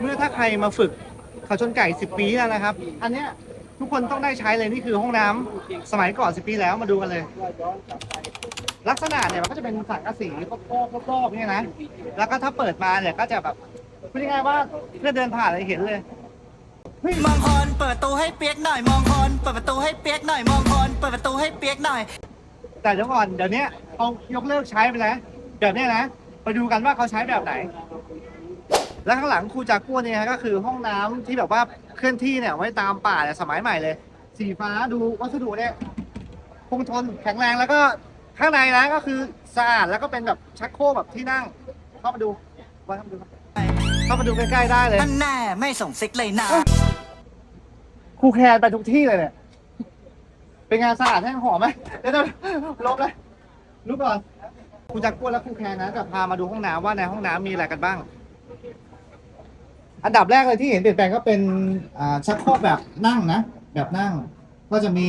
เมื่อถ้าใครมาฝึกเขาชนไก่ 10 ปีแล้วนะครับ อันเนี้ยทุกคนต้องได้ใช้เลยนี่คือห้องน้ำสมัยก่อน 10 ปีแล้วมาดูกันเลย ลักษณะเนี่ยมันก็จะเป็นสังกะสีรอบๆรอบๆเนี่ยนะแล้วก็ถ้าเปิดมาเนี่ยก็จะแบบพูดง่ายๆว่าเพื่อนเดินผ่านเลยเห็นเลยมองคนเปิดประตูให้เปียกหน่อยมองคนเปิดประตูให้เปียกหน่อยมองคนเปิดประตูให้เปียกหน่อย แต่เดี๋ยวก่อนเดี๋ยวนี้เขายกเลิกใช้ไปแล้วแบบเนี้ยนะไปดูกันว่าเขาใช้แบบไหน แล้วข้างหลังครูจากกัวเนี่ยก็คือห้องน้ำที่แบบว่าเคลื่อนที่เนี่ยไว้ตามป่าเนี่ยสมัยใหม่เลย สีฟ้าดูวัสดุเนี่ยคงทนแข็งแรงแล้วก็ข้างในนะก็คือสะอาดแล้วก็เป็นแบบชักโครกแบบที่นั่งเข้ามาดูว่าเข้ามาดูเข้ามาดูใกล้ๆได้เลยอันแน่ไม่ส่งซิกเลยนะครูแคนไปทุกที่เลยเนี่ยเป็นงานสะอาดแห้งหอมไหมเดี๋ยวๆลบเลยรู้ก่อนครูจักรกวนและครูแคนนะจะพามาดูห้องน้ำว่าในห้องน้ำมีอะไรกันบ้าง อันดับแรกเลยที่เห็นเปลี่ยนแปลงก็เป็นอ่าชักโครกแบบนั่งนะ แบบนั่ง ก็จะมี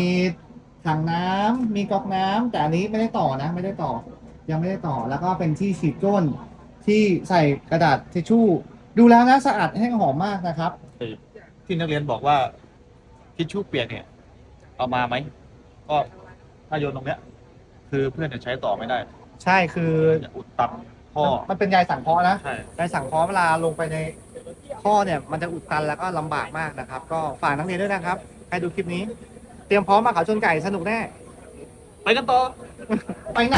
ถังน้ำมีก๊อกน้ำแต่อันนี้ไม่ได้ต่อนะ ไม่ได้ต่อ ยังไม่ได้ต่อ แล้วก็เป็นที่ฉีดก้นที่ใส่กระดาษทิชชู่ ดูแล้วนะสะอาดแห้งหอมมากนะครับที่นักเรียนบอกว่าทิชชู่เปียกเนี่ย เอามาไหมก็ถ้าโยนตรงเนี้ย คือเพื่อนจะใช้ต่อไม่ได้ ใช่คือจะอุดตันพ่อมันเป็นใยสังเคราะห์นะใช่ใยสังเคราะห์เวลาลงไปใน ข้อเนี่ยมันจะอุดตันแล้วก็ลำบากมากนะครับ ก็ฝากนักเรียนด้วยนะครับใครดูคลิปนี้ เตรียมพร้อมมาเขาชนไก่สนุกแน่ ไปกันต่อ ไปไหน